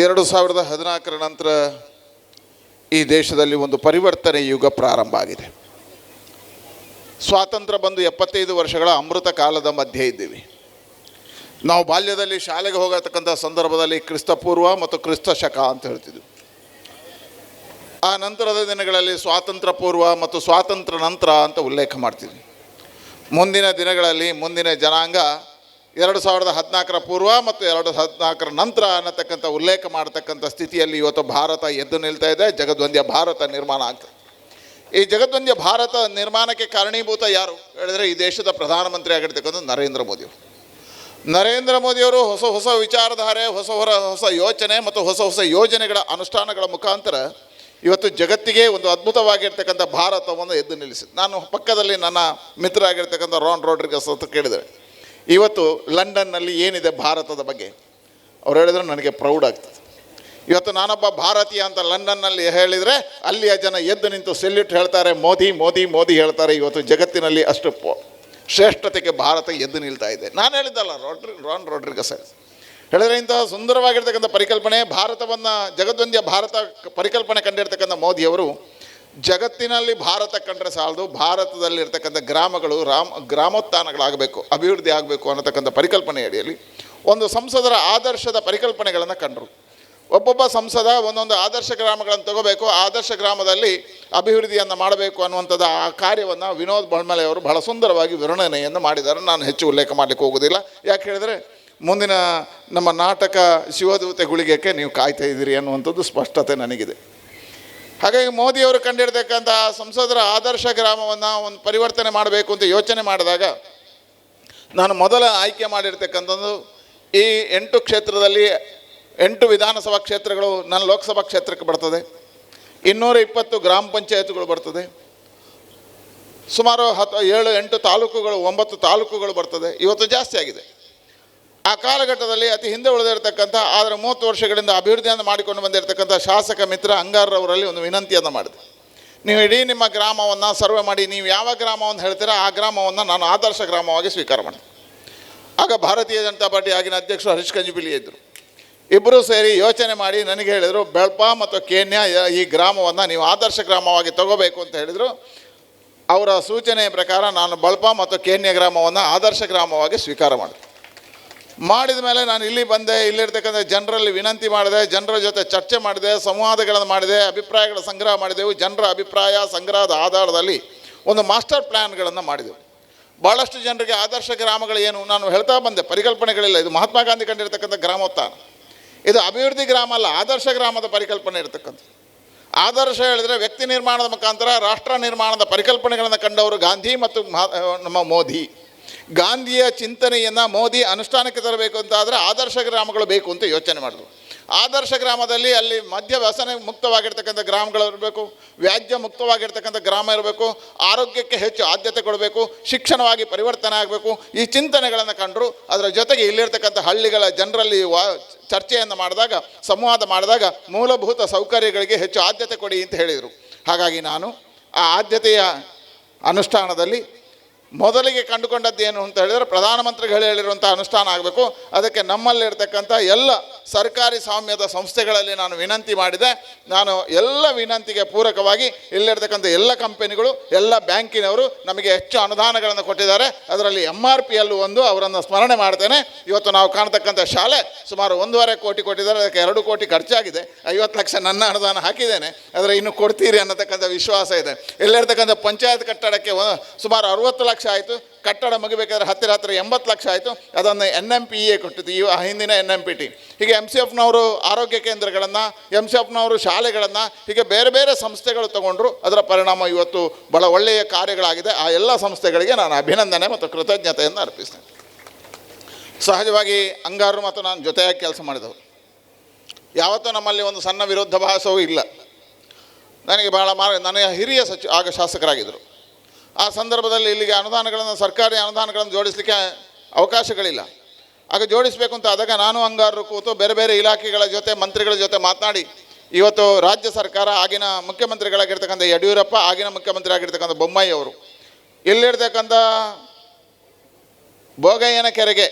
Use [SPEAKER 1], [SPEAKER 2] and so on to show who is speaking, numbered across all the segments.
[SPEAKER 1] ಎರಡು ಸಾವಿರದ ಹದಿನಾಲ್ಕರ ನಂತರ ಈ ದೇಶದಲ್ಲಿ ಒಂದು ಪರಿವರ್ತನೆ ಯುಗ ಪ್ರಾರಂಭ ಆಗಿದೆ. ಸ್ವಾತಂತ್ರ್ಯ ಬಂದು ಎಪ್ಪತ್ತೈದು ವರ್ಷಗಳ ಅಮೃತ ಕಾಲದ ಮಧ್ಯೆ ಇದ್ದೀವಿ. ನಾವು ಬಾಲ್ಯದಲ್ಲಿ ಶಾಲೆಗೆ ಹೋಗತಕ್ಕಂಥ ಸಂದರ್ಭದಲ್ಲಿ ಕ್ರಿಸ್ತಪೂರ್ವ ಮತ್ತು ಕ್ರಿಸ್ತ ಶಕ ಅಂತ ಹೇಳ್ತಿದ್ವಿ. ಆ ನಂತರದ ದಿನಗಳಲ್ಲಿ ಸ್ವಾತಂತ್ರ್ಯ ಪೂರ್ವ ಮತ್ತು ಸ್ವಾತಂತ್ರ್ಯ ನಂತರ ಅಂತ ಉಲ್ಲೇಖ ಮಾಡ್ತಿದ್ವಿ. ಮುಂದಿನ ದಿನಗಳಲ್ಲಿ ಮುಂದಿನ ಜನಾಂಗ ಎರಡು ಸಾವಿರದ ಹದಿನಾಲ್ಕರ ಪೂರ್ವ ಮತ್ತು ಎರಡು ಹದಿನಾಲ್ಕರ ನಂತರ ಅನ್ನತಕ್ಕಂಥ ಉಲ್ಲೇಖ ಮಾಡತಕ್ಕಂಥ ಸ್ಥಿತಿಯಲ್ಲಿ ಇವತ್ತು ಭಾರತ ಎದ್ದು ನಿಲ್ತಾ ಇದೆ. ಜಗದ್ವಂದ್ಯ ಭಾರತ ನಿರ್ಮಾಣ ಆಗ್ತದೆ ಈ ಜಗದ್ವಂದ್ಯ ಭಾರತ ನಿರ್ಮಾಣಕ್ಕೆ ಕಾರಣೀಭೂತ ಯಾರು? ಹೇಳಿದರೆ ಈ ದೇಶದ ಪ್ರಧಾನಮಂತ್ರಿ ಆಗಿರ್ತಕ್ಕಂಥ ನರೇಂದ್ರ ಮೋದಿಯವರು ನರೇಂದ್ರ ಮೋದಿಯವರು ಹೊಸ ಹೊಸ ವಿಚಾರಧಾರೆ, ಹೊಸ ಹೊರ ಹೊಸ ಯೋಚನೆ ಮತ್ತು ಹೊಸ ಹೊಸ ಯೋಜನೆಗಳ ಅನುಷ್ಠಾನಗಳ ಮುಖಾಂತರ ಇವತ್ತು ಜಗತ್ತಿಗೆ ಒಂದು ಅದ್ಭುತವಾಗಿರ್ತಕ್ಕಂಥ ಭಾರತವನ್ನು ಎದ್ದು ನಿಲ್ಲಿಸಿದೆ. ನಾನು ಪಕ್ಕದಲ್ಲಿ ನನ್ನ ಮಿತ್ರ ಆಗಿರ್ತಕ್ಕಂಥ ರಾನ್ ರೋಡ್ರಿಗಸ್ ಅಂತ ಕೇಳಿದೆ. ಇವತ್ತು ಲಂಡನ್ನಲ್ಲಿ ಏನಿದೆ ಭಾರತದ ಬಗ್ಗೆ? ಅವ್ರು ಹೇಳಿದ್ರೆ ನನಗೆ ಪ್ರೌಡ್ ಆಗ್ತದೆ. ಇವತ್ತು ನಾನೊಬ್ಬ ಭಾರತೀಯ ಅಂತ ಲಂಡನ್ನಲ್ಲಿ ಹೇಳಿದರೆ ಅಲ್ಲಿಯ ಜನ ಎದ್ದು ನಿಂತು ಸೆಲ್ಯೂಟ್ ಹೇಳ್ತಾರೆ, ಮೋದಿ ಮೋದಿ ಮೋದಿ ಹೇಳ್ತಾರೆ. ಇವತ್ತು ಜಗತ್ತಿನಲ್ಲಿ ಅಷ್ಟು ಶ್ರೇಷ್ಠತೆಗೆ ಭಾರತ ಎದ್ದು ನಿಲ್ತಾ ಇದೆ. ನಾನು ಹೇಳಿದ್ದಲ್ಲ, ರೋಡ್ರಿ, ರಾನ್ ರೋಡ್ರಿಗಸ್ ಹೇಳಿದ್ರೆ ಇಂತಹ ಸುಂದರವಾಗಿರ್ತಕ್ಕಂಥ ಪರಿಕಲ್ಪನೆ, ಭಾರತವನ್ನು ಜಗದ್ವಂದ್ಯ ಭಾರತ ಪರಿಕಲ್ಪನೆ ಕಂಡಿರ್ತಕ್ಕಂಥ ಮೋದಿಯವರು ಜಗತ್ತಿನಲ್ಲಿ ಭಾರತ ಕಂಡ್ರೆ ಸಾಲದು, ಭಾರತದಲ್ಲಿರ್ತಕ್ಕಂಥ ಗ್ರಾಮಗಳು, ರಾಮ, ಗ್ರಾಮೋತ್ಥಾನಗಳಾಗಬೇಕು, ಅಭಿವೃದ್ಧಿ ಆಗಬೇಕು ಅನ್ನತಕ್ಕಂಥ ಪರಿಕಲ್ಪನೆ ಅಡಿಯಲ್ಲಿ ಒಂದು ಸಂಸದರ ಆದರ್ಶದ ಪರಿಕಲ್ಪನೆಗಳನ್ನು ಕಂಡರು. ಒಬ್ಬೊಬ್ಬ ಸಂಸದ ಒಂದೊಂದು ಆದರ್ಶ ಗ್ರಾಮಗಳನ್ನು ತಗೋಬೇಕು, ಆದರ್ಶ ಗ್ರಾಮದಲ್ಲಿ ಅಭಿವೃದ್ಧಿಯನ್ನು ಮಾಡಬೇಕು ಅನ್ನುವಂಥದ್ದು ಆ ಕಾರ್ಯವನ್ನು ವಿನೋದ್ ಬಳ್ಮಲೆ ಅವರು ಬಹಳ ಸುಂದರವಾಗಿ ವಿವರಣೆಯನ್ನು ಮಾಡಿದ್ದಾರೆ. ನಾನು ಹೆಚ್ಚು ಉಲ್ಲೇಖ ಮಾಡಲಿಕ್ಕೆ ಹೋಗೋದಿಲ್ಲ. ಯಾಕೆ ಹೇಳಿದರೆ, ಮುಂದಿನ ನಮ್ಮ ನಾಟಕ ಶಿವದೂತೆ ಗುಳಿಗೆಗೆ ನೀವು ಕಾಯ್ತಾ ಇದ್ದೀರಿ ಅನ್ನುವಂಥದ್ದು ಸ್ಪಷ್ಟತೆ ನನಗಿದೆ. ಹಾಗಾಗಿ ಮೋದಿಯವರು ಕಂಡಿರ್ತಕ್ಕಂಥ ಸಂಸದರ ಆದರ್ಶ ಗ್ರಾಮವನ್ನು ಒಂದು ಪರಿವರ್ತನೆ ಮಾಡಬೇಕು ಅಂತ ಯೋಚನೆ ಮಾಡಿದಾಗ ನಾನು ಮೊದಲ ಆಯ್ಕೆ ಮಾಡಿರ್ತಕ್ಕಂಥದ್ದು ಈ ಎಂಟು ಕ್ಷೇತ್ರದಲ್ಲಿ ಎಂಟು ವಿಧಾನಸಭಾ ಕ್ಷೇತ್ರಗಳು ನನ್ನ ಲೋಕಸಭಾ ಕ್ಷೇತ್ರಕ್ಕೆ ಬರ್ತದೆ. ಇನ್ನೂರ ಇಪ್ಪತ್ತು ಗ್ರಾಮ ಪಂಚಾಯತ್ಗಳು ಬರ್ತದೆ. ಸುಮಾರು ಹತ್ತು, ಏಳು, ಎಂಟು ತಾಲೂಕುಗಳು, ಒಂಬತ್ತು ತಾಲೂಕುಗಳು ಬರ್ತದೆ. ಇವತ್ತು ಜಾಸ್ತಿ ಆಗಿದೆ. ಆ ಕಾಲಘಟ್ಟದಲ್ಲಿ ಅತಿ ಹಿಂದೆ ಉಳಿದಿರ್ತಕ್ಕಂಥ, ಆದರೆ ಮೂವತ್ತು ವರ್ಷಗಳಿಂದ ಅಭಿವೃದ್ಧಿಯನ್ನು ಮಾಡಿಕೊಂಡು ಬಂದಿರತಕ್ಕಂಥ ಶಾಸಕ ಮಿತ್ರ ಅಂಗಾರರವರಲ್ಲಿ ಒಂದು ವಿನಂತಿಯನ್ನು ಮಾಡಿದೆ. ನೀವು ಇಡೀ ನಿಮ್ಮ ಗ್ರಾಮವನ್ನು ಸರ್ವೆ ಮಾಡಿ, ನೀವು ಯಾವ ಗ್ರಾಮವನ್ನು ಹೇಳ್ತೀರಾ, ಆ ಗ್ರಾಮವನ್ನು ನಾನು ಆದರ್ಶ ಗ್ರಾಮವಾಗಿ ಸ್ವೀಕಾರ ಮಾಡಿದೆ. ಆಗ ಭಾರತೀಯ ಜನತಾ ಪಾರ್ಟಿ ಆಗಿನ ಅಧ್ಯಕ್ಷರು ಹರೀಶ್ ಕಂಜಿಪಿಲಿ ಇದ್ದರು ಇಬ್ಬರೂ ಸೇರಿ ಯೋಚನೆ ಮಾಡಿ ನನಗೆ ಹೇಳಿದರು, ಬೆಳ್ಪ ಮತ್ತು ಕೇನ್ಯಾ ಈ ಗ್ರಾಮವನ್ನು ನೀವು ಆದರ್ಶ ಗ್ರಾಮವಾಗಿ ತಗೋಬೇಕು ಅಂತ ಹೇಳಿದರು. ಅವರ ಸೂಚನೆಯ ಪ್ರಕಾರ ನಾನು ಬಳಪ ಮತ್ತು ಕೇನ್ಯ ಗ್ರಾಮವನ್ನು ಆದರ್ಶ ಗ್ರಾಮವಾಗಿ ಸ್ವೀಕಾರ ಮಾಡಿದೆ. ಮಾಡಿದ ಮೇಲೆ ನಾನು ಇಲ್ಲಿ ಬಂದೆ, ಇಲ್ಲಿರ್ತಕ್ಕಂಥ ಜನರಲ್ಲಿ ವಿನಂತಿ ಮಾಡಿದೆ, ಜನರ ಜೊತೆ ಚರ್ಚೆ ಮಾಡಿದೆ, ಸಂವಾದಗಳನ್ನು ಮಾಡಿದೆ, ಅಭಿಪ್ರಾಯಗಳ ಸಂಗ್ರಹ ಮಾಡಿದೆವು, ಜನರ ಅಭಿಪ್ರಾಯ ಸಂಗ್ರಹದ ಆಧಾರದಲ್ಲಿ ಒಂದು ಮಾಸ್ಟರ್ ಪ್ಲ್ಯಾನ್ಗಳನ್ನು ಮಾಡಿದೆವು. ಭಾಳಷ್ಟು ಜನರಿಗೆ ಆದರ್ಶ ಗ್ರಾಮಗಳು ಏನು ನಾನು ಹೇಳ್ತಾ ಬಂದೆ, ಪರಿಕಲ್ಪನೆಗಳಿಲ್ಲ. ಇದು ಮಹಾತ್ಮ ಗಾಂಧಿ ಕಂಡಿರ್ತಕ್ಕಂಥ ಗ್ರಾಮೋತ್ಥಾನ. ಇದು ಅಭಿವೃದ್ಧಿ ಗ್ರಾಮ ಅಲ್ಲ, ಆದರ್ಶ ಗ್ರಾಮದ ಪರಿಕಲ್ಪನೆ ಇರತಕ್ಕಂಥ ಆದರ್ಶ ಹೇಳಿದರೆ ವ್ಯಕ್ತಿ ನಿರ್ಮಾಣದ ಮುಖಾಂತರ, ರಾಷ್ಟ್ರ ನಿರ್ಮಾಣದ ಪರಿಕಲ್ಪನೆಗಳನ್ನು ಕಂಡವರು ಗಾಂಧಿ ಮತ್ತು ಮಹಾ- ನಮ್ಮ ಮೋದಿ. ಗಾಂಧಿಯ ಚಿಂತನೆಯನ್ನು ಮೋದಿ ಅನುಷ್ಠಾನಕ್ಕೆ ತರಬೇಕು ಅಂತ ಆದರೆ ಆದರ್ಶ ಗ್ರಾಮಗಳು ಬೇಕು ಅಂತ ಯೋಚನೆ ಮಾಡಿದ್ರು. ಆದರ್ಶ ಗ್ರಾಮದಲ್ಲಿ ಅಲ್ಲಿ ಮದ್ಯ ವ್ಯಸನ ಮುಕ್ತವಾಗಿರ್ತಕ್ಕಂಥ ಗ್ರಾಮಗಳು ಇರಬೇಕು, ವ್ಯಾಜ್ಯ ಮುಕ್ತವಾಗಿರ್ತಕ್ಕಂಥ ಗ್ರಾಮ ಇರಬೇಕು, ಆರೋಗ್ಯಕ್ಕೆ ಹೆಚ್ಚು ಆದ್ಯತೆ ಕೊಡಬೇಕು, ಶಿಕ್ಷಣವಾಗಿ ಪರಿವರ್ತನೆ ಆಗಬೇಕು, ಈ ಚಿಂತನೆಗಳನ್ನು ಕಂಡರು. ಅದರ ಜೊತೆಗೆ ಇಲ್ಲಿರ್ತಕ್ಕಂಥ ಹಳ್ಳಿಗಳ ಜನರಲ್ಲಿ ವಾ ಚರ್ಚೆಯನ್ನು ಮಾಡಿದಾಗ, ಸಂವಾದ ಮಾಡಿದಾಗ ಮೂಲಭೂತ ಸೌಕರ್ಯಗಳಿಗೆ ಹೆಚ್ಚು ಆದ್ಯತೆ ಕೊಡಿ ಅಂತ ಹೇಳಿದರು. ಹಾಗಾಗಿ ನಾನು ಆ ಆದ್ಯತೆಯ ಅನುಷ್ಠಾನದಲ್ಲಿ ಮೊದಲಿಗೆ ಕಂಡುಕೊಂಡದ್ದು ಏನು ಅಂತ ಹೇಳಿದರೆ ಪ್ರಧಾನಮಂತ್ರಿಗಳು ಹೇಳಿರುವಂಥ ಅನುಷ್ಠಾನ ಆಗಬೇಕು. ಅದಕ್ಕೆ ನಮ್ಮಲ್ಲಿರ್ತಕ್ಕಂಥ ಎಲ್ಲ ಸರ್ಕಾರಿ ಸ್ವಾಮ್ಯದ ಸಂಸ್ಥೆಗಳಲ್ಲಿ ನಾನು ವಿನಂತಿ ಮಾಡಿದೆ. ನಾನು ಎಲ್ಲ ವಿನಂತಿಗೆ ಪೂರಕವಾಗಿ ಇಲ್ಲಿರ್ತಕ್ಕಂಥ ಎಲ್ಲ ಕಂಪನಿಗಳು, ಎಲ್ಲ ಬ್ಯಾಂಕಿನವರು ನಮಗೆ ಹೆಚ್ಚು ಅನುದಾನಗಳನ್ನು ಕೊಟ್ಟಿದ್ದಾರೆ. ಅದರಲ್ಲಿ ಎಂ ಆರ್ ಪಿಯಲ್ಲೂ ಒಂದು, ಅವರನ್ನು ಸ್ಮರಣೆ ಮಾಡ್ತೇನೆ. ಇವತ್ತು ನಾವು ಕಾಣ್ತಕ್ಕಂಥ ಶಾಲೆ ಸುಮಾರು ಒಂದೂವರೆ ಕೋಟಿ ಕೊಟ್ಟಿದ್ದಾರೆ. ಅದಕ್ಕೆ ಎರಡು ಕೋಟಿ ಖರ್ಚಾಗಿದೆ. ಐವತ್ತು ಲಕ್ಷ ನನ್ನ ಅನುದಾನ ಹಾಕಿದ್ದೇನೆ. ಆದರೆ ಇನ್ನು ಕೊಡ್ತೀರಿ ಅನ್ನತಕ್ಕಂಥ ವಿಶ್ವಾಸ ಇದೆ. ಇಲ್ಲಿರ್ತಕ್ಕಂಥ ಪಂಚಾಯತ್ ಕಟ್ಟಡಕ್ಕೆ ಸುಮಾರು ಅರುವತ್ತು ಲಕ್ಷ ಆಯಿತು, ಕಟ್ಟಡ ಮುಗಿಬೇಕಾದ್ರೆ ಹತ್ತಿರ ಹತ್ತಿರ ಎಂಬತ್ತು ಲಕ್ಷ ಆಯಿತು, ಅದನ್ನು ಎನ್ ಎಂ ಪಿ ಎ ಕೊಟ್ಟಿದ್ದು ಈ ಹಿಂದಿನ ಎನ್ ಎಂ ಪಿ ಟಿ ಹೀಗೆ ಎಂ ಸಿ ಎಫ್ನವರು ಆರೋಗ್ಯ ಕೇಂದ್ರಗಳನ್ನು ಎಂ ಸಿ ಎಫ್ನವರು ಶಾಲೆಗಳನ್ನು, ಹೀಗೆ ಬೇರೆ ಬೇರೆ ಸಂಸ್ಥೆಗಳು ತಗೊಂಡ್ರು, ಅದರ ಪರಿಣಾಮ ಇವತ್ತು ಬಹಳ ಒಳ್ಳೆಯ ಕಾರ್ಯಗಳಾಗಿದೆ. ಆ ಎಲ್ಲ ಸಂಸ್ಥೆಗಳಿಗೆ ನಾನು ಅಭಿನಂದನೆ ಮತ್ತು ಕೃತಜ್ಞತೆಯನ್ನು ಅರ್ಪಿಸ್ತೇನೆ. ಸಹಜವಾಗಿ ಅಂಗಾರು ಮತ್ತು ನಾನು ಜೊತೆಯಾಗಿ ಕೆಲಸ ಮಾಡಿದವು. ಯಾವತ್ತೂ ನಮ್ಮಲ್ಲಿ ಒಂದು ಸಣ್ಣ ವಿರೋಧಾಭಾಸವೂ ಇಲ್ಲ. ನನಗೆ ಭಾಳ ಮಾರ ನನಗೆ ಹಿರಿಯ ಸಚಿವ ಆಗ ಶಾಸಕರಾಗಿದ್ದರು. ಆ ಸಂದರ್ಭದಲ್ಲಿ ಇಲ್ಲಿಗೆ ಅನುದಾನಗಳನ್ನು, ಸರ್ಕಾರಿ ಅನುದಾನಗಳನ್ನು ಜೋಡಿಸಲಿಕ್ಕೆ ಅವಕಾಶಗಳಿಲ್ಲ. ಆಗ ಜೋಡಿಸಬೇಕು ಅಂತ ಆದಾಗ ನಾನು ಅಂಗಾರರು ಕೂತು ಬೇರೆ ಬೇರೆ ಇಲಾಖೆಗಳ ಜೊತೆ, ಮಂತ್ರಿಗಳ ಜೊತೆ ಮಾತನಾಡಿ, ಇವತ್ತು ರಾಜ್ಯ ಸರ್ಕಾರ ಆಗಿನ ಮುಖ್ಯಮಂತ್ರಿಗಳಾಗಿರ್ತಕ್ಕಂಥ ಯಡಿಯೂರಪ್ಪ, ಆಗಿನ ಮುಖ್ಯಮಂತ್ರಿ ಆಗಿರ್ತಕ್ಕಂಥ ಬೊಮ್ಮಾಯಿ ಅವರು ಇಲ್ಲಿರ್ತಕ್ಕಂಥ ಬೋಗಯ್ಯನ ಕೆರೆಗೆ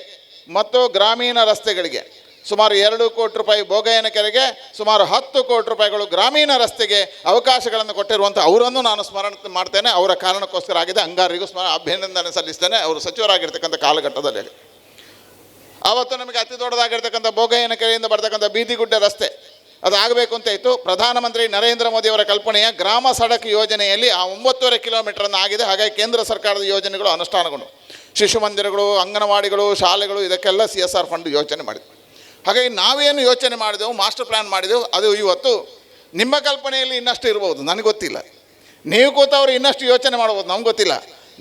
[SPEAKER 1] ಮತ್ತು ಗ್ರಾಮೀಣ ರಸ್ತೆಗಳಿಗೆ ಸುಮಾರು ಎರಡು ಕೋಟಿ ರೂಪಾಯಿ ಬೋಗಯ್ಯನ ಕೆರೆಗೆ, ಸುಮಾರು ಹತ್ತು ಕೋಟಿ ರೂಪಾಯಿಗಳು ಗ್ರಾಮೀಣ ರಸ್ತೆಗೆ ಅವಕಾಶಗಳನ್ನು ಕೊಟ್ಟಿರುವಂಥ ಅವರನ್ನು ನಾನು ಸ್ಮರಣೆ ಮಾಡ್ತೇನೆ. ಅವರ ಕಾರಣಕ್ಕೋಸ್ಕರ ಆಗಿದೆ. ಅಂಗಾರಿಗೂ ಸ್ಮರಣ, ಅಭಿನಂದನೆ ಸಲ್ಲಿಸ್ತೇನೆ. ಅವರು ಸಚಿವರಾಗಿರ್ತಕ್ಕಂಥ ಕಾಲಘಟ್ಟದಲ್ಲಿ ಆವತ್ತು ನಮಗೆ ಅತಿ ದೊಡ್ಡದಾಗಿರ್ತಕ್ಕಂಥ ಬೋಗಯ್ಯನ ಕೆರೆಯಿಂದ ಬರ್ತಕ್ಕಂಥ ಬೀದಿಗುಡ್ಡೆ ರಸ್ತೆ, ಅದಾಗಬೇಕು ಅಂತ ಇತ್ತು. ಪ್ರಧಾನಮಂತ್ರಿ ನರೇಂದ್ರ ಮೋದಿಯವರ ಕಲ್ಪನೆಯ ಗ್ರಾಮ ಸಡಕ್ ಯೋಜನೆಯಲ್ಲಿ ಆ ಒಂಬತ್ತುವರೆ ಕಿಲೋಮೀಟರನ್ನು ಆಗಿದೆ. ಹಾಗಾಗಿ ಕೇಂದ್ರ ಸರ್ಕಾರದ ಯೋಜನೆಗಳು ಅನುಷ್ಠಾನಗೊಂಡು. ಶಿಶು ಮಂದಿರಗಳು, ಅಂಗನವಾಡಿಗಳು, ಶಾಲೆಗಳು, ಇದಕ್ಕೆಲ್ಲ ಸಿ ಎಸ್ ಆರ್ ಫಂಡ್ ಯೋಜನೆ ಮಾಡಿದ್ವಿ ಹಾಗಾಗಿ ನಾವೇನು ಯೋಚನೆ ಮಾಡಿದೆವು ಮಾಸ್ಟರ್ ಪ್ಲ್ಯಾನ್ ಮಾಡಿದೆವು, ಅದು ಇವತ್ತು ನಿಮ್ಮ ಕಲ್ಪನೆಯಲ್ಲಿ ಇನ್ನಷ್ಟು ಇರ್ಬೋದು, ನನಗೆ ಗೊತ್ತಿಲ್ಲ. ನೀವು ಕೂತವ್ರು ಇನ್ನಷ್ಟು ಯೋಚನೆ ಮಾಡ್ಬೋದು, ನಮ್ಗೆ ಗೊತ್ತಿಲ್ಲ.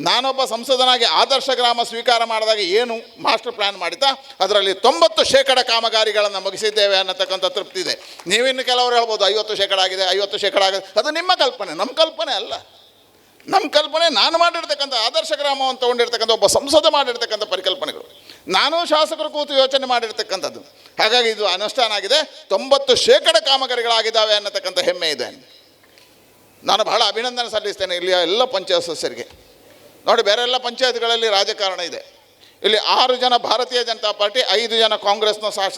[SPEAKER 1] ನಾನೊಬ್ಬ ಸಂಸದನಾಗಿ ಆದರ್ಶ ಗ್ರಾಮ ಸ್ವೀಕಾರ ಮಾಡಿದಾಗ ಏನು ಮಾಸ್ಟರ್ ಪ್ಲ್ಯಾನ್ ಮಾಡಿತಾ ಅದರಲ್ಲಿ ತೊಂಬತ್ತು ಶೇಕಡ ಕಾಮಗಾರಿಗಳನ್ನು ಮುಗಿಸಿದ್ದೇವೆ ಅನ್ನತಕ್ಕಂಥ ತೃಪ್ತಿ ಇದೆ. ನೀವಿನ್ನು ಕೆಲವರು ಹೇಳ್ಬೋದು, ಐವತ್ತು ಶೇಕಡ ಆಗಿದೆ, ಐವತ್ತು ಶೇಕಡ ಆಗಿದೆ, ಅದು ನಿಮ್ಮ ಕಲ್ಪನೆ ನಮ್ಮ ಕಲ್ಪನೆ ಅಲ್ಲ. ನಮ್ಮ ಕಲ್ಪನೆ ನಾನು ಮಾಡಿರ್ತಕ್ಕಂಥ ಆದರ್ಶ ಗ್ರಾಮವನ್ನು ತೊಗೊಂಡಿರ್ತಕ್ಕಂಥ, ಒಬ್ಬ ಸಂಸದ ಮಾಡಿರ್ತಕ್ಕಂಥ ಪರಿಕಲ್ಪನೆಗಳು. ನಾನು ಶಾಸಕರು ಕೂತು ಯೋಚನೆ ಮಾಡಿರ್ತಕ್ಕಂಥದ್ದು. ಹಾಗಾಗಿ ಇದು ಅನುಷ್ಠಾನ ಆಗಿದೆ. ತೊಂಬತ್ತು ಶೇಕಡ ಕಾಮಗಾರಿಗಳಾಗಿದ್ದಾವೆ ಅನ್ನತಕ್ಕಂಥ ಹೆಮ್ಮೆ ಇದೆ. ನಾನು ಬಹಳ ಅಭಿನಂದನೆ ಸಲ್ಲಿಸ್ತೇನೆ ಇಲ್ಲಿಯ ಎಲ್ಲ ಪಂಚಾಯತ್ ಸದಸ್ಯರಿಗೆ. ನೋಡಿ, ಬೇರೆ ಎಲ್ಲ ಪಂಚಾಯತ್ಗಳಲ್ಲಿ ರಾಜಕಾರಣ ಇದೆ. ಇಲ್ಲಿ ಆರು ಜನ ಭಾರತೀಯ ಜನತಾ ಪಾರ್ಟಿ, ಐದು ಜನ ಕಾಂಗ್ರೆಸ್ನ ಶಾಸ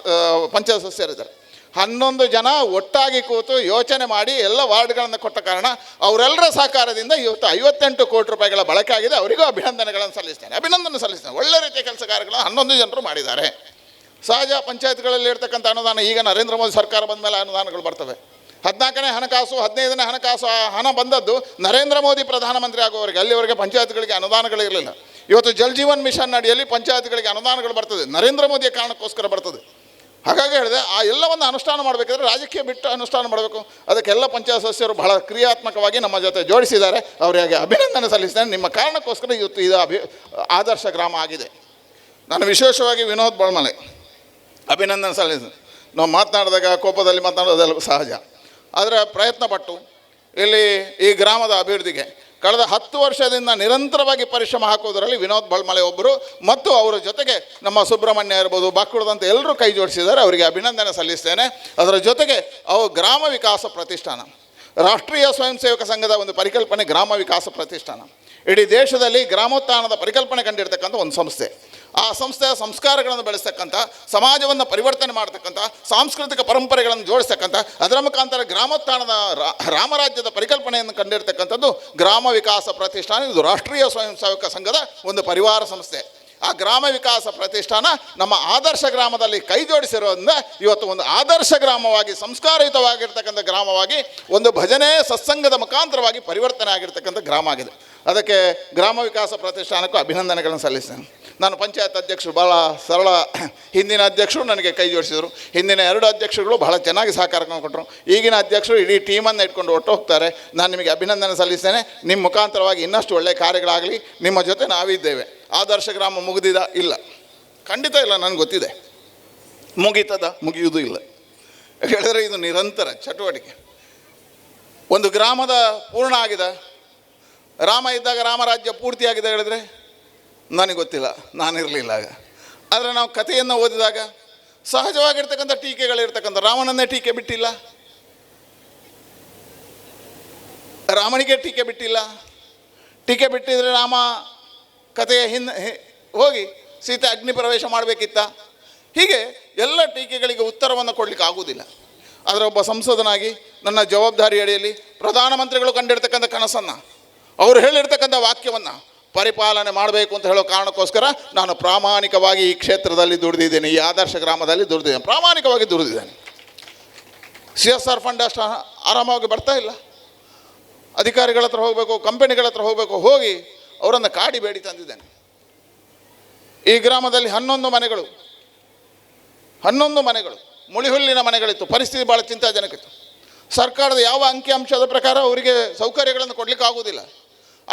[SPEAKER 1] ಪಂಚಾಯತ್ ಸದಸ್ಯರಿದ್ದಾರೆ. ಹನ್ನೊಂದು ಜನ ಒಟ್ಟಾಗಿ ಕೂತು ಯೋಚನೆ ಮಾಡಿ ಎಲ್ಲ ವಾರ್ಡ್ಗಳನ್ನು ಕೊಟ್ಟ ಕಾರಣ ಅವರೆಲ್ಲರ ಸಹಕಾರದಿಂದ ಇವತ್ತು ಐವತ್ತೆಂಟು ಕೋಟಿ ರೂಪಾಯಿಗಳ ಬಳಕೆ ಆಗಿದೆ. ಅವರಿಗೂ ಅಭಿನಂದನೆಗಳನ್ನು ಸಲ್ಲಿಸ್ತೇನೆ. ಅಭಿನಂದನೆ ಸಲ್ಲಿಸ್ತೇನೆ. ಒಳ್ಳೆ ರೀತಿಯ ಕೆಲಸ ಕಾರ್ಯಗಳನ್ನು ಹನ್ನೊಂದು ಜನರು ಮಾಡಿದ್ದಾರೆ. ಸಹಜ ಪಂಚಾಯತ್ಗಳಲ್ಲಿ ಇರ್ತಕ್ಕಂಥ ಅನುದಾನ, ಈಗ ನರೇಂದ್ರ ಮೋದಿ ಸರ್ಕಾರ ಬಂದ ಮೇಲೆ ಅನುದಾನಗಳು ಬರ್ತವೆ. ಹದಿನಾಲ್ಕನೇ ಹಣಕಾಸು, ಹದಿನೈದನೇ ಹಣಕಾಸು, ಆ ಹಣ ಬಂದದ್ದು ನರೇಂದ್ರ ಮೋದಿ ಪ್ರಧಾನಮಂತ್ರಿ ಆಗುವವರೆಗೆ, ಅಲ್ಲಿವರೆಗೆ ಪಂಚಾಯತ್ಗಳಿಗೆ ಅನುದಾನಗಳಿರಲಿಲ್ಲ ಇವತ್ತು ಜಲ್ ಜೀವನ್ ಮಿಷನ್ ಅಡಿಯಲ್ಲಿ ಪಂಚಾಯತ್ಗಳಿಗೆ ಅನುದಾನಗಳು ಬರ್ತದೆ. ನರೇಂದ್ರ ಮೋದಿಯ ಕಾರಣಕ್ಕೋಸ್ಕರ ಬರ್ತದೆ. ಹಾಗಾಗಿ ಹೇಳಿದೆ, ಆ ಎಲ್ಲವನ್ನು ಅನುಷ್ಠಾನ ಮಾಡಬೇಕಾದ್ರೆ ರಾಜಕೀಯ ಬಿಟ್ಟು ಅನುಷ್ಠಾನ ಮಾಡಬೇಕು. ಅದಕ್ಕೆಲ್ಲ ಪಂಚಾಯತ್ ಸದಸ್ಯರು ಬಹಳ ಕ್ರಿಯಾತ್ಮಕವಾಗಿ ನಮ್ಮ ಜೊತೆ ಜೋಡಿಸಿದ್ದಾರೆ. ಅವರಿಗೆ ಅಭಿನಂದನೆ ಸಲ್ಲಿಸ್ತೇನೆ. ನಿಮ್ಮ ಕಾರಣಕ್ಕೋಸ್ಕರ ಇವತ್ತು ಇದು ಅಭಿ ಆದರ್ಶ ಗ್ರಾಮ ಆಗಿದೆ. ನಾನು ವಿಶೇಷವಾಗಿ ವಿನೋದ್ ಬಳ್ಮಲೆ ಅಭಿನಂದನೆ ಸಲ್ಲಿಸ. ನಾವು ಮಾತನಾಡಿದಾಗ ಕೋಪದಲ್ಲಿ ಮಾತನಾಡೋದೆಲ್ಲ ಸಹಜ. ಆದರೆ ಪ್ರಯತ್ನ ಪಟ್ಟು ಇಲ್ಲಿ ಈ ಗ್ರಾಮದ ಅಭಿವೃದ್ಧಿಗೆ ಕಳೆದ ಹತ್ತು ವರ್ಷದಿಂದ ನಿರಂತರವಾಗಿ ಪರಿಶ್ರಮ ಹಾಕೋದರಲ್ಲಿ ವಿನೋದ್ ಬಳ್ಮಳೆ ಒಬ್ಬರು ಮತ್ತು ಅವರ ಜೊತೆಗೆ ನಮ್ಮ ಸುಬ್ರಹ್ಮಣ್ಯ ಇರ್ಬೋದು ಬಾಕುಳದಂತ ಎಲ್ಲರೂ ಕೈ ಜೋಡಿಸಿದ್ದಾರೆ. ಅವರಿಗೆ ಅಭಿನಂದನೆ ಸಲ್ಲಿಸ್ತೇನೆ. ಅದರ ಜೊತೆಗೆ ಅವು ಗ್ರಾಮ ವಿಕಾಸ ಪ್ರತಿಷ್ಠಾನ. ರಾಷ್ಟ್ರೀಯ ಸ್ವಯಂ ಸೇವಕ ಸಂಘದ ಒಂದು ಪರಿಕಲ್ಪನೆ ಗ್ರಾಮ ವಿಕಾಸ ಪ್ರತಿಷ್ಠಾನ. ಇಡೀ ದೇಶದಲ್ಲಿ ಗ್ರಾಮೋತ್ಥಾನದ ಪರಿಕಲ್ಪನೆ ಕಂಡಿರ್ತಕ್ಕಂಥ ಒಂದು ಸಂಸ್ಥೆ. ಆ ಸಂಸ್ಥೆಯ ಸಂಸ್ಕಾರಗಳನ್ನು ಬೆಳೆಸ್ತಕ್ಕಂಥ, ಸಮಾಜವನ್ನು ಪರಿವರ್ತನೆ ಮಾಡ್ತಕ್ಕಂಥ, ಸಾಂಸ್ಕೃತಿಕ ಪರಂಪರೆಗಳನ್ನು ಜೋಡಿಸ್ತಕ್ಕಂಥ, ಅದರ ಮುಖಾಂತರ ಗ್ರಾಮೋತ್ಥಾನದ ರಾಮರಾಜ್ಯದ ಪರಿಕಲ್ಪನೆಯನ್ನು ಕಂಡಿರ್ತಕ್ಕಂಥದ್ದು ಗ್ರಾಮ ವಿಕಾಸ ಪ್ರತಿಷ್ಠಾನ. ಇದು ರಾಷ್ಟ್ರೀಯ ಸ್ವಯಂ ಸೇವಕ ಸಂಘದ ಒಂದು ಪರಿವಾರ ಸಂಸ್ಥೆ. ಆ ಗ್ರಾಮ ವಿಕಾಸ ಪ್ರತಿಷ್ಠಾನ ನಮ್ಮ ಆದರ್ಶ ಗ್ರಾಮದಲ್ಲಿ ಕೈ ಜೋಡಿಸಿರೋದ್ರಿಂದ ಇವತ್ತು ಒಂದು ಆದರ್ಶ ಗ್ರಾಮವಾಗಿ, ಸಂಸ್ಕಾರಯುತವಾಗಿರ್ತಕ್ಕಂಥ ಗ್ರಾಮವಾಗಿ, ಒಂದು ಭಜನೆ ಸತ್ಸಂಗದ ಮುಖಾಂತರವಾಗಿ ಪರಿವರ್ತನೆ ಆಗಿರ್ತಕ್ಕಂಥ ಗ್ರಾಮ ಆಗಿದೆ. ಅದಕ್ಕೆ ಗ್ರಾಮ ವಿಕಾಸ ಪ್ರತಿಷ್ಠಾನಕ್ಕೂ ಅಭಿನಂದನೆಗಳನ್ನು ಸಲ್ಲಿಸ್ತೇನೆ. ನಾನು ಪಂಚಾಯತ್ ಅಧ್ಯಕ್ಷರು ಭಾಳ ಸರಳ ಹಿಂದಿನ ಅಧ್ಯಕ್ಷರು ನನಗೆ ಕೈ ಜೋಡಿಸಿದರು. ಹಿಂದಿನ ಎರಡು ಅಧ್ಯಕ್ಷರುಗಳು ಬಹಳ ಚೆನ್ನಾಗಿ ಸಹಕಾರ ಕೊಟ್ಟರು ಈಗಿನ ಅಧ್ಯಕ್ಷರು ಇಡೀ ಟೀಮನ್ನು ಇಟ್ಕೊಂಡು ಒಟ್ಟು ಹೋಗ್ತಾರೆ ನಾನು ನಿಮಗೆ ಅಭಿನಂದನೆ ಸಲ್ಲಿಸ್ತೇನೆ. ನಿಮ್ಮ ಮುಖಾಂತರವಾಗಿ ಇನ್ನಷ್ಟು ಒಳ್ಳೆಯ ಕಾರ್ಯಗಳಾಗಲಿ ನಿಮ್ಮ ಜೊತೆ ನಾವಿದ್ದೇವೆ. ಆದರ್ಶ ಗ್ರಾಮ ಮುಗಿದಿದ? ಇಲ್ಲ. ಖಂಡಿತ ಇಲ್ಲ, ನನಗೆ ಗೊತ್ತಿದೆ. ಮುಗೀತದ? ಮುಗಿಯುವುದೂ ಇಲ್ಲ. ಹೇಳಿದ್ರೆ ಇದು ನಿರಂತರ ಚಟುವಟಿಕೆ. ಒಂದು ಗ್ರಾಮದ ಪೂರ್ಣ ಆಗಿದೆ. ರಾಮ ಇದ್ದಾಗ ರಾಮರಾಜ್ಯ ಪೂರ್ತಿಯಾಗಿದೆ ಹೇಳಿದ್ರೆ? ನನಗೆ ಗೊತ್ತಿಲ್ಲ ನಾನಿರಲಿಲ್ಲ ಆಗ. ಆದರೆ ನಾವು ಕಥೆಯನ್ನು ಓದಿದಾಗ ಸಹಜವಾಗಿರ್ತಕ್ಕಂಥ ಟೀಕೆಗಳಿರ್ತಕ್ಕಂಥ ರಾವಣನ್ನೇ ಟೀಕೆ ಬಿಟ್ಟಿಲ್ಲ. ರಾಮನಿಗೆ ಟೀಕೆ ಬಿಟ್ಟಿಲ್ಲ. ಟೀಕೆ ಬಿಟ್ಟಿದ್ರೆ ರಾಮ ಕಥೆಯ ಹಿಂದೆ ಹೋಗಿ ಸೀತೆ ಅಗ್ನಿ ಪ್ರವೇಶ ಮಾಡಬೇಕಿತ್ತ. ಹೀಗೆ ಎಲ್ಲ ಟೀಕೆಗಳಿಗೆ ಉತ್ತರವನ್ನು ಕೊಡಲಿಕ್ಕೆ ಆಗುವುದಿಲ್ಲ. ಆದರೆ ಒಬ್ಬ ಸಂಸದನಾಗಿ ನನ್ನ ಜವಾಬ್ದಾರಿ ಅಡಿಯಲ್ಲಿ ಪ್ರಧಾನಮಂತ್ರಿಗಳು ಕಂಡಿರ್ತಕ್ಕಂಥ ಕನಸನ್ನು, ಅವರು ಹೇಳಿರ್ತಕ್ಕಂಥ ವಾಕ್ಯವನ್ನು ಪರಿಪಾಲನೆ ಮಾಡಬೇಕು ಅಂತ ಹೇಳೋ ಕಾರಣಕ್ಕೋಸ್ಕರ ನಾನು ಪ್ರಾಮಾಣಿಕವಾಗಿ ಈ ಕ್ಷೇತ್ರದಲ್ಲಿ ದುಡಿದಿದ್ದೇನೆ, ಈ ಆದರ್ಶ ಗ್ರಾಮದಲ್ಲಿ ದುಡಿದಿದ್ದೇನೆ, ಪ್ರಾಮಾಣಿಕವಾಗಿ ದುಡಿದಿದ್ದೇನೆ. ಸಿ ಎಸ್ ಆರ್ ಫಂಡ್ ಅಷ್ಟು ಆರಾಮವಾಗಿ ಬರ್ತಾ ಇಲ್ಲ. ಅಧಿಕಾರಿಗಳ ಹತ್ರ ಹೋಗಬೇಕು ಕಂಪನಿಗಳ ಹತ್ರ ಹೋಗಬೇಕು, ಹೋಗಿ ಅವರನ್ನು ಕಾಡಿ ಬೇಡಿ ತಂದಿದ್ದೇನೆ. ಈ ಗ್ರಾಮದಲ್ಲಿ ಹನ್ನೊಂದು ಮನೆಗಳು ಹನ್ನೊಂದು ಮನೆಗಳು, ಮುಳಿಹುಲ್ಲಿನ ಮನೆಗಳಿತ್ತು, ಪರಿಸ್ಥಿತಿ ಭಾಳ ಚಿಂತಾಜನಕಿತ್ತು ಸರ್ಕಾರದ ಯಾವ ಅಂಕಿಅಂಶದ ಪ್ರಕಾರ ಅವರಿಗೆ ಸೌಕರ್ಯಗಳನ್ನು ಕೊಡಲಿಕ್ಕೆ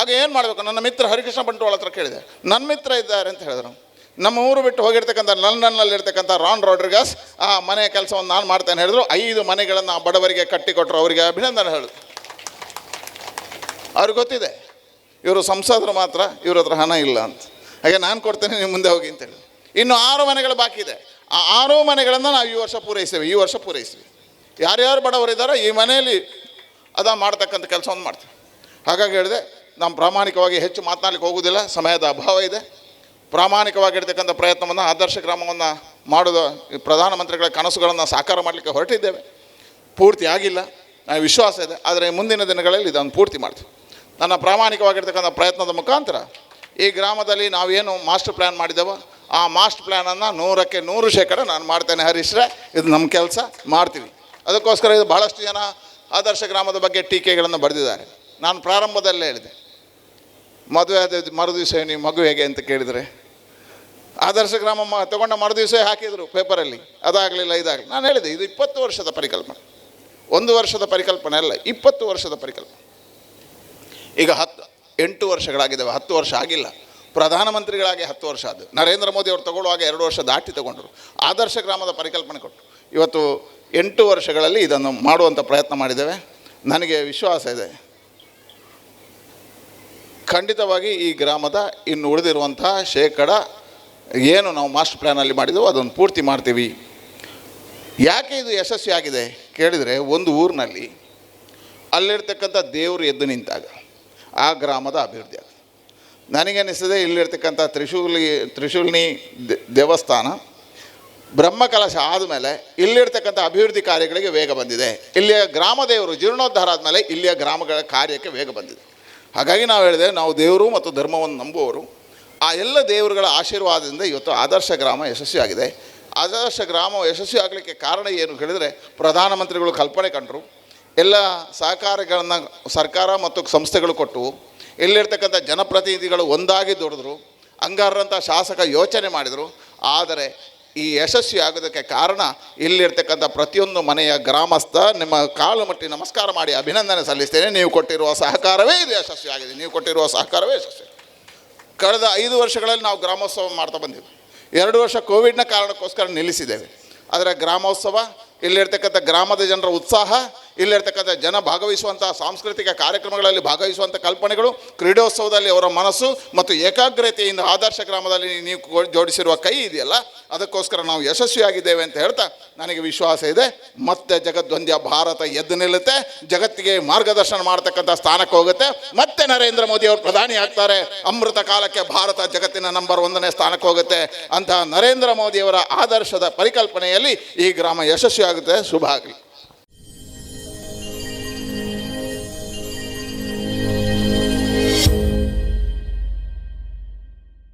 [SPEAKER 1] ಆಗ ಏನು ಮಾಡಬೇಕು? ನನ್ನ ಮಿತ್ರ ಹರಿಕೃಷ್ಣ ಬಂಟ್ವಾಳ ಹತ್ರ ಕೇಳಿದೆ. ನನ್ನ ಮಿತ್ರ ಇದ್ದಾರೆ ಅಂತ ಹೇಳಿದ್ರು. ನಮ್ಮ ಊರು ಬಿಟ್ಟು ಹೋಗಿರ್ತಕ್ಕಂಥ ಲಂಡನ್ನಲ್ಲಿರ್ತಕ್ಕಂಥ ರಾನ್ ರಾಡ್ರಿಗಾಸ್, ಆ ಮನೆ ಕೆಲಸವನ್ನು ನಾನು ಮಾಡ್ತೇನೆ ಹೇಳಿದ್ರು. ಐದು ಮನೆಗಳನ್ನು ಆ ಬಡವರಿಗೆ ಕಟ್ಟಿಕೊಟ್ರು. ಅವರಿಗೆ ಅಭಿನಂದನೆ ಹೇಳಿದ್ರು ಅವ್ರಿಗೆ ಗೊತ್ತಿದೆ. ಇವರು ಸಂಸದರು ಮಾತ್ರ, ಇವ್ರ ಹತ್ರ ಹಣ ಇಲ್ಲ ಅಂತ. ಹಾಗೆ ನಾನು ಕೊಡ್ತೇನೆ ನೀವು ಮುಂದೆ ಹೋಗಿ ಅಂತೇಳಿ. ಇನ್ನು ಆರು ಮನೆಗಳು ಬಾಕಿ ಇದೆ. ಆ ಆರು ಮನೆಗಳನ್ನು ನಾವು ಈ ವರ್ಷ ಪೂರೈಸ್ತೇವೆ. ಈ ವರ್ಷ ಪೂರೈಸ್ತೀವಿ. ಯಾರ್ಯಾರು ಬಡವರಿದ್ದಾರೋ ಈ ಮನೆಯಲ್ಲಿ ಅದ ಮಾಡ್ತಕ್ಕಂಥ ಕೆಲಸವನ್ನು ಮಾಡ್ತೀವಿ. ಹಾಗಾಗಿ ಹೇಳಿದೆ ನಾವು ಪ್ರಾಮಾಣಿಕವಾಗಿ ಹೆಚ್ಚು ಮಾತನಾಡಲಿಕ್ಕೆ ಹೋಗುವುದಿಲ್ಲ, ಸಮಯದ ಅಭಾವ ಇದೆ. ಪ್ರಾಮಾಣಿಕವಾಗಿರ್ತಕ್ಕಂಥ ಪ್ರಯತ್ನವನ್ನು ಆದರ್ಶ ಗ್ರಾಮವನ್ನು ಮಾಡೋದು ಪ್ರಧಾನಮಂತ್ರಿಗಳ ಕನಸುಗಳನ್ನು ಸಾಕಾರ ಮಾಡಲಿಕ್ಕೆ ಹೊರಟಿದ್ದೇವೆ. ಪೂರ್ತಿ ಆಗಿಲ್ಲ, ನನಗೆ ವಿಶ್ವಾಸ ಇದೆ, ಆದರೆ ಮುಂದಿನ ದಿನಗಳಲ್ಲಿ ಇದನ್ನು ಪೂರ್ತಿ ಮಾಡ್ತೀವಿ. ನನ್ನ ಪ್ರಾಮಾಣಿಕವಾಗಿರ್ತಕ್ಕಂಥ ಪ್ರಯತ್ನದ ಮುಖಾಂತರ ಈ ಗ್ರಾಮದಲ್ಲಿ ನಾವೇನು ಮಾಸ್ಟರ್ ಪ್ಲ್ಯಾನ್ ಮಾಡಿದ್ದೇವೋ ಆ ಮಾಸ್ಟರ್ ಪ್ಲ್ಯಾನನ್ನು ನೂರಕ್ಕೆ ನೂರು ಶೇಕಡ ನಾನು ಮಾಡ್ತೇನೆ ಹರೀಶ್ರೆ, ಇದು ನಮ್ಮ ಕೆಲಸ, ಮಾಡ್ತೀವಿ. ಅದಕ್ಕೋಸ್ಕರ ಇದು ಬಹಳಷ್ಟು ಜನ ಆದರ್ಶ ಗ್ರಾಮದ ಬಗ್ಗೆ ಟೀಕೆಗಳನ್ನು ಬರೆದಿದ್ದಾರೆ. ನಾನು ಪ್ರಾರಂಭದಲ್ಲೇ ಹೇಳಿದೆ. ಮದುವೆ ಆದ ಮರುದಿವಸ ನೀವು ಮಗು ಹೇಗೆ ಅಂತ ಕೇಳಿದರೆ, ಆದರ್ಶ ಗ್ರಾಮ ಮ ತಗೊಂಡ ಮರುದಿವಸ ಹಾಕಿದರು ಪೇಪರಲ್ಲಿ, ಅದಾಗಲಿಲ್ಲ ಇದಾಗಲಿ ನಾನು ಹೇಳಿದೆ, ಇದು ಇಪ್ಪತ್ತು ವರ್ಷದ ಪರಿಕಲ್ಪನೆ. ಒಂದು ವರ್ಷದ ಪರಿಕಲ್ಪನೆ ಅಲ್ಲ, ಇಪ್ಪತ್ತು ವರ್ಷದ ಪರಿಕಲ್ಪನೆ. ಈಗ ಹತ್ತು, ಎಂಟು ವರ್ಷಗಳಾಗಿದ್ದಾವೆ, ಹತ್ತು ವರ್ಷ ಆಗಿಲ್ಲ. ಪ್ರಧಾನಮಂತ್ರಿಗಳಾಗಿ ಹತ್ತು ವರ್ಷ ಅದು ನರೇಂದ್ರ ಮೋದಿ ಅವರು ತಗೊಳ್ಳುವಾಗ ಎರಡು ವರ್ಷ ದಾಟಿ ತಗೊಂಡರು. ಆದರ್ಶ ಗ್ರಾಮದ ಪರಿಕಲ್ಪನೆ ಕೊಟ್ಟು. ಇವತ್ತು ಎಂಟು ವರ್ಷಗಳಲ್ಲಿ ಇದನ್ನು ಮಾಡುವಂಥ ಪ್ರಯತ್ನ ಮಾಡಿದ್ದೇವೆ. ನನಗೆ ವಿಶ್ವಾಸ ಇದೆ. ಖಂಡಿತವಾಗಿ ಈ ಗ್ರಾಮದ ಇನ್ನು ಉಳಿದಿರುವಂತಹ ಶೇಕಡ ಏನು ನಾವು ಮಾಸ್ಟರ್ ಪ್ಲ್ಯಾನಲ್ಲಿ ಮಾಡಿದೆವು ಅದನ್ನು ಪೂರ್ತಿ ಮಾಡ್ತೀವಿ. ಯಾಕೆ ಇದು ಯಶಸ್ವಿ ಆಗಿದೆ? ಕೇಳಿದರೆ ಒಂದು ಊರಿನಲ್ಲಿ ಅಲ್ಲಿರ್ತಕ್ಕಂಥ ದೇವರು ಎದ್ದು ನಿಂತಾಗ, ಆ ಗ್ರಾಮದ ಅಭಿವೃದ್ಧಿ ಆಗುತ್ತೆ ನನಗನ್ನಿಸ್ತದೆ ಇಲ್ಲಿರ್ತಕ್ಕಂಥ ತ್ರಿಶೂಲಿ, ತ್ರಿಶೂಲ್ನಿ ದೇವಸ್ಥಾನ ಬ್ರಹ್ಮಕಲಶ ಆದಮೇಲೆ ಇಲ್ಲಿರ್ತಕ್ಕಂಥ ಅಭಿವೃದ್ಧಿ ಕಾರ್ಯಗಳಿಗೆ ವೇಗ ಬಂದಿದೆ. ಇಲ್ಲಿಯ ಗ್ರಾಮದೇವರು ಜೀರ್ಣೋದ್ಧಾರ ಆದಮೇಲೆ ಇಲ್ಲಿಯ ಗ್ರಾಮಗಳ ಕಾರ್ಯಕ್ಕೆ ವೇಗ ಬಂದಿದೆ. ಹಾಗಾಗಿ ನಾವು ಹೇಳಿದೆ, ನಾವು ದೇವರು ಮತ್ತು ಧರ್ಮವನ್ನು ನಂಬುವವರು. ಆ ಎಲ್ಲ ದೇವರುಗಳ ಆಶೀರ್ವಾದದಿಂದ ಇವತ್ತು ಆದರ್ಶ ಗ್ರಾಮ ಯಶಸ್ವಿಯಾಗಿದೆ. ಆದರ್ಶ ಗ್ರಾಮ ಯಶಸ್ವಿ ಆಗಲಿಕ್ಕೆ ಕಾರಣ ಏನು ಹೇಳಿದರೆ ಪ್ರಧಾನಮಂತ್ರಿಗಳು ಕಲ್ಪನೆ ಕಂಡರು. ಎಲ್ಲ ಸಹಕಾರಗಳನ್ನು ಸರ್ಕಾರ ಮತ್ತು ಸಂಸ್ಥೆಗಳು ಕೊಟ್ಟವು ಇಲ್ಲಿರ್ತಕ್ಕಂಥ ಜನಪ್ರತಿನಿಧಿಗಳು ಒಂದಾಗಿ ದುಡಿದ್ರು. ಅಂಗಾರರಂಥ ಶಾಸಕ ಯೋಚನೆ ಮಾಡಿದರು. ಆದರೆ ಈ ಯಶಸ್ವಿ ಆಗೋದಕ್ಕೆ ಕಾರಣ ಇಲ್ಲಿರ್ತಕ್ಕಂಥ ಪ್ರತಿಯೊಂದು ಮನೆಯ ಗ್ರಾಮಸ್ಥ, ನಿಮ್ಮ ಕಾಲು ಮಟ್ಟಿ ನಮಸ್ಕಾರ ಮಾಡಿ ಅಭಿನಂದನೆ ಸಲ್ಲಿಸ್ತೇನೆ. ನೀವು ಕೊಟ್ಟಿರುವ ಸಹಕಾರವೇ ಇದು ಯಶಸ್ವಿ ಆಗಿದೆ. ನೀವು ಕೊಟ್ಟಿರುವ ಸಹಕಾರವೇ ಯಶಸ್ವಿ ಕಳೆದ ಐದು ವರ್ಷಗಳಲ್ಲಿ ನಾವು ಗ್ರಾಮೋತ್ಸವ ಮಾಡ್ತಾ ಬಂದಿವಿ ಎರಡು ವರ್ಷ ಕೋವಿಡ್ನ ಕಾರಣಕ್ಕೋಸ್ಕರ ನಿಲ್ಲಿಸಿದ್ದೇವೆ. ಆದರೆ ಗ್ರಾಮೋತ್ಸವ, ಇಲ್ಲಿರ್ತಕ್ಕಂಥ ಗ್ರಾಮದ ಜನರ ಉತ್ಸಾಹ ಇಲ್ಲಿರ್ತಕ್ಕಂಥ ಜನ ಭಾಗವಹಿಸುವಂಥ ಸಾಂಸ್ಕೃತಿಕ ಕಾರ್ಯಕ್ರಮಗಳಲ್ಲಿ ಭಾಗವಹಿಸುವಂಥ ಕಲ್ಪನೆಗಳು ಕ್ರೀಡೋತ್ಸವದಲ್ಲಿ ಅವರ ಮನಸ್ಸು ಮತ್ತು ಏಕಾಗ್ರತೆಯಿಂದ ಆದರ್ಶ ಗ್ರಾಮದಲ್ಲಿ ನೀವು ಜೋಡಿಸಿರುವ ಕೈ ಇದೆಯಲ್ಲ, ಅದಕ್ಕೋಸ್ಕರ ನಾವು ಯಶಸ್ವಿಯಾಗಿದ್ದೇವೆ ಅಂತ ಹೇಳ್ತಾ ನನಗೆ ವಿಶ್ವಾಸ ಇದೆ. ಮತ್ತೆ ಜಗದ್ವಂದ್ಯ ಭಾರತ ಎದ್ದು ನಿಲ್ಲುತ್ತೆ. ಜಗತ್ತಿಗೆ ಮಾರ್ಗದರ್ಶನ ಮಾಡತಕ್ಕಂಥ ಸ್ಥಾನಕ್ಕೆ ಹೋಗುತ್ತೆ. ಮತ್ತೆ ನರೇಂದ್ರ ಮೋದಿ ಅವರು ಪ್ರಧಾನಿ ಆಗ್ತಾರೆ. ಅಮೃತ ಕಾಲಕ್ಕೆ ಭಾರತ ಜಗತ್ತಿನ ನಂಬರ್ ಒಂದನೇ ಸ್ಥಾನಕ್ಕೆ ಹೋಗುತ್ತೆ ಅಂತ ನರೇಂದ್ರ ಮೋದಿಯವರ ಆದರ್ಶದ ಪರಿಕಲ್ಪನೆಯಲ್ಲಿ ಈ ಗ್ರಾಮ ಯಶಸ್ವಿ ಆಗುತ್ತೆ ಶುಭ ಆಗಲಿ.